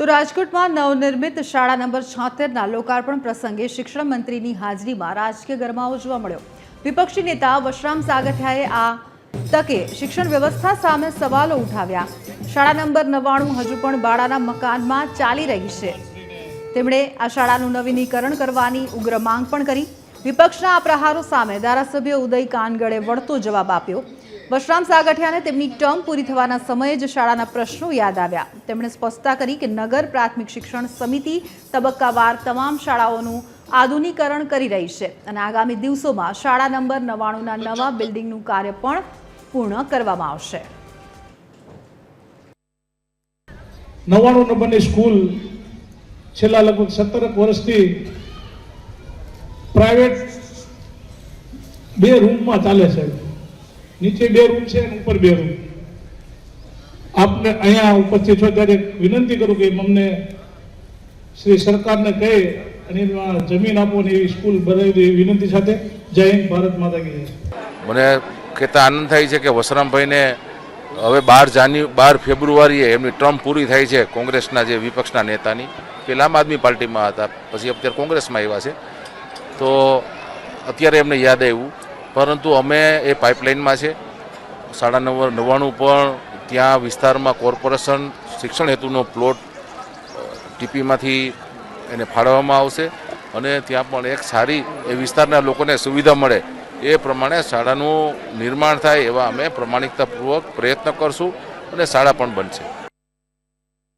તો રાજકોટમાં નવનિર્મિત શાળા નંબર છોતેરના લોકાર્પણ પ્રસંગે શિક્ષણ મંત્રીની હાજરીમાં રાજકીય ગરમાવો જોવા મળ્યો. વિપક્ષી નેતા વશરામ સાગઠિયાએ આ તકે શિક્ષણ વ્યવસ્થા સામે સવાલો ઉઠાવ્યા. શાળા નંબર નવ્વાણું હજુ પણ બાળાના મકાનમાં ચાલી રહી છે. તેમણે આ શાળાનું નવીનીકરણ કરવાની ઉગ્ર માંગ પણ કરી. વિપક્ષના આ પ્રહારો સામે ધારાસભ્ય ઉદય કાનગડે વળતો જવાબ આપ્યો. વશરામ સાગઠિયાને તેમની ટર્મ પૂરી થવાના સમયે જ શાળાના પ્રશ્નો યાદ આવ્યા. તેમણે સ્પષ્ટતા કરી કે નગર પ્રાથમિક શિક્ષણ સમિતિ તબક્કાવાર તમામ શાળાઓનું આધુનિકરણ કરી રહી છે અને આગામી દિવસોમાં શાળા નંબર નવ્વાણુંના નવા બિલ્ડિંગનું કાર્ય પણ પૂર્ણ કરવામાં આવશે. નવ્વાણું નંબરની સ્કૂલ છેલ્લા લગભગ સત્તર વર્ષથી પ્રાઇવેટ બે રૂમમાં ચાલે છે. નીચે બે રૂમ છે અને ઉપર બે રૂમ આપને અહીંયા ઉપસ્થિત છો ત્યારે વિનંતી કરું કે અમને શ્રી સરકારને કહે અને જમીન આપો ને એવી સ્કૂલ બનાવી એવી વિનંતી સાથે. જય હિન્દ, ભારત માતા કી મને કહેતા આનંદ થાય છે કે વસરામભાઈને હવે બાર જાન્યુ બાર ફેબ્રુઆરીએ એમની ટર્મ પૂરી થાય છે કોંગ્રેસના જે વિપક્ષના નેતાની, પેલા આમ આદમી પાર્ટીમાં હતા, પછી અત્યારે કોંગ્રેસમાં આવ્યા છે. તો અત્યારે એમને યાદ આવ્યું. પરંતુ અમે એ પાઇપલાઇનમાં છે. સાડા નવ, નવ્વાણું પણ ત્યાં વિસ્તારમાં કોર્પોરેશન શિક્ષણ હેતુનો પ્લોટ ટીપીમાંથી એને ફાળવવામાં આવશે અને ત્યાં પણ એક સારી એ વિસ્તારના લોકોને સુવિધા મળે એ પ્રમાણે શાળાનું નિર્માણ થાય એવા અમે પ્રમાણિકતાપૂર્વક પ્રયત્ન કરશું અને શાળા પણ બનશે.